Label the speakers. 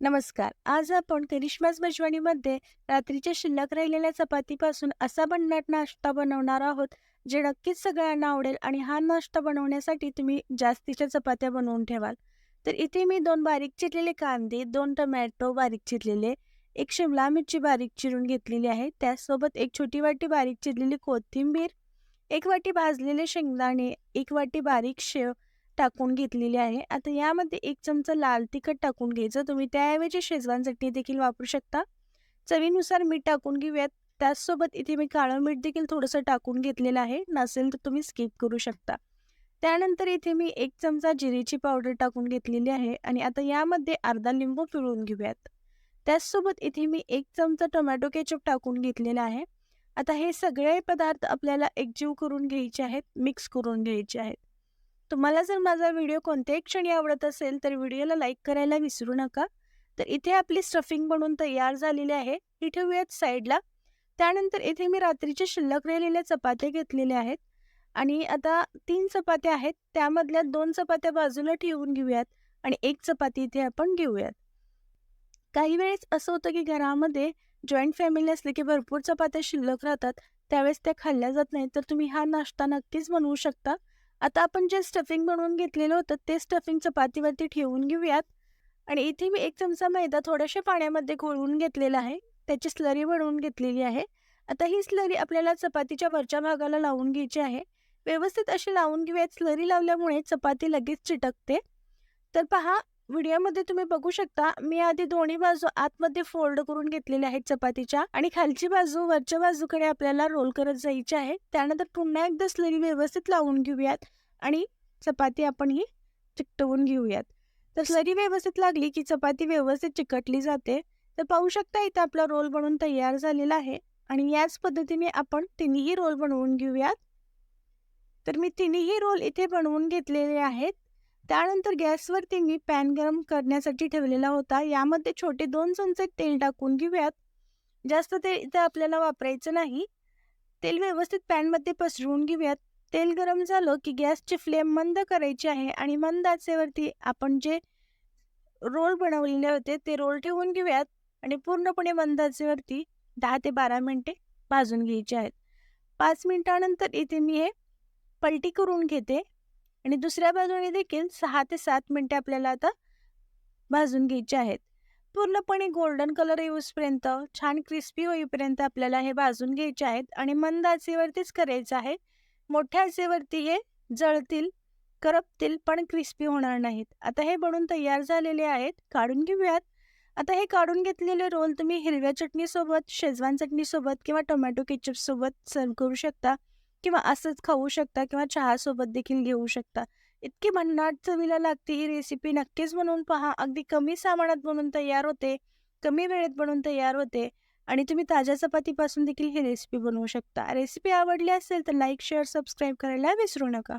Speaker 1: नमस्कार. आज आपण करिश्मास मेजवानीमध्ये रात्रीच्या शिल्लक राहिलेल्या चपातीपासून असा भन्नाट नाश्ता बनवणार आहोत जे नक्कीच सगळ्यांना आवडेल आणि हा नाश्ता बनवण्यासाठी तुम्ही जास्तीच्या चपात्या बनवून ठेवाल. तर इथे मी दोन बारीक चिरलेले कांदे दोन टमॅटो बारीक चिरलेले एक शिमला मिरची बारीक चिरून घेतलेली आहे. त्यासोबत एक छोटी वाटी बारीक चिरलेली कोथिंबीर एक वाटी भाजलेले शेंगदाणे एक वाटी बारीक शेव टाकून घेतलेली आहे. आता यामध्ये एक चमचा लाल तिखट टाकून घ्यायचं. तुम्ही त्याऐवजी शेजवान चटणी देखील वापरू शकता. चवीनुसार मीठ टाकून घेऊयात. त्याचसोबत इथे मी काळं मीठ देखील थोडंसं टाकून घेतलेलं आहे. नसेल तर तुम्ही स्किप करू शकता. त्यानंतर इथे मी एक चमचा जिरेची पावडर टाकून घेतलेली आहे आणि आता यामध्ये अर्धा लिंबू पिळून घेऊयात. त्याचसोबत इथे मी एक चमचा टोमॅटो केचप टाकून घेतलेला आहे. आता हे सगळे पदार्थ आपल्याला एकजीव करून घ्यायचे आहेत मिक्स करून घ्यायचे आहेत. तुम्हाला जर माझा व्हिडिओ कोणत्याही क्षणी आवडत असेल तर व्हिडिओला लाईक करायला विसरू नका. तर इथे आपली स्टफिंग बनवून तयार झालेली आहे. ही ठेवूयात साईडला. त्यानंतर इथे मी रात्रीच्या शिल्लक राहिलेल्या चपात्या घेतलेल्या आहेत. आणि आता तीन चपात्या आहेत. त्यामधल्या दोन चपात्या बाजूला ठेवून घेऊयात आणि एक चपाती इथे आपण घेऊयात. काही वेळेस असं होतं की घरामध्ये जॉईंट फॅमिली असले की भरपूर चपात्या शिल्लक राहतात त्यावेळेस त्या खाल्ल्या जात नाहीत. तर तुम्ही हा नाश्ता नक्कीच बनवू शकता. आता आपण जे स्टफिंग बनवून घेतलेलं होतं ते स्टफिंग चपातीवरती ठेवून घेऊयात. आणि इथे मी एक चमचा मैदा थोड्याशा पाण्यामध्ये घोळवून घेतलेला आहे. त्याची स्लरी बनवून घेतलेली आहे. आता ही स्लरी आपल्याला चपातीच्या वरच्या भागाला लावून घ्यायची आहे. व्यवस्थित अशी लावून घेऊयात. स्लरी लावल्यामुळे चपाती लगेच चिटकते. तर पहा व्हिडिओमध्ये तुम्ही बघू शकता मी आधी दोन्ही बाजू आतमध्ये फोल्ड करून घेतलेल्या आहेत चपातीच्या आणि खालची बाजू वरच्या बाजूकडे आपल्याला रोल करत जायची आहे. त्यानंतर पुन्हा एकदा स्लरी व्यवस्थित लावून घेऊयात आणि चपाती आपण ही चिकटवून घेऊयात. तर स्लरी व्यवस्थित लागली की चपाती व्यवस्थित चिकटली जाते. तर पाहू शकता इथं आपला रोल बनवून तयार झालेला आहे आणि याच पद्धतीने आपण तिन्ही रोल बनवून घेऊयात. तर मी तिन्ही रोल इथे बनवून घेतलेले आहेत. त्यानंतर गॅसवरती मी पॅन गरम करण्यासाठी ठेवलेला होता. यामध्ये छोटे दोन चमचे तेल टाकून घेऊयात. जास्त तेल इथं आपल्याला वापरायचं नाही. तेल व्यवस्थित पॅनमध्ये पसरवून घेऊयात. तेल गरम झालं की गॅसची फ्लेम मंद करायची आहे आणि मंद आचेवरती आपण जे रोल बनवलेले होते ते रोल ठेवून घेऊयात आणि पूर्णपणे मंद आचेवरती दहा ते बारा मिनटे भाजून घ्यायचे आहेत. पाच मिनटानंतर इथे मी हे पलटी करून घेते. आणि दुसऱ्या बाजूने देखील सहा ते सात मिनटे आपल्याला आता भाजून घ्यायचे आहेत. पूर्णपणे गोल्डन कलर येऊसपर्यंत छान क्रिस्पी होईपर्यंत आपल्याला हे भाजून घ्यायचे आहेत आणि मंद आचेवरतीच करायचं आहे. मोठ्या आचेवरती हे जळतील करपतील पण क्रिस्पी होणार नाहीत. आता हे बनून तयार झालेले आहेत. काढून घेऊयात. आता हे काढून घेतलेले रोल तुम्ही हिरव्या चटणीसोबत शेजवान चटणीसोबत किंवा टोमॅटो केचपसोबत सर्व करू शकता. किंवा असंच खाऊ शकता किंवा चहासोबत देखील घेऊ शकता. इतकी भन्नाट चवीला लागते ही रेसिपी नक्कीच बनवून पहा. अगदी कमी सामानात बनवून तयार होते कमी वेळेत बनवून तयार होते आणि तुम्ही ताज्या चपातीपासून देखील ही रेसिपी बनवू शकता. रेसिपी आवडली असेल तर लाईक शेअर सबस्क्राईब करायला विसरू नका.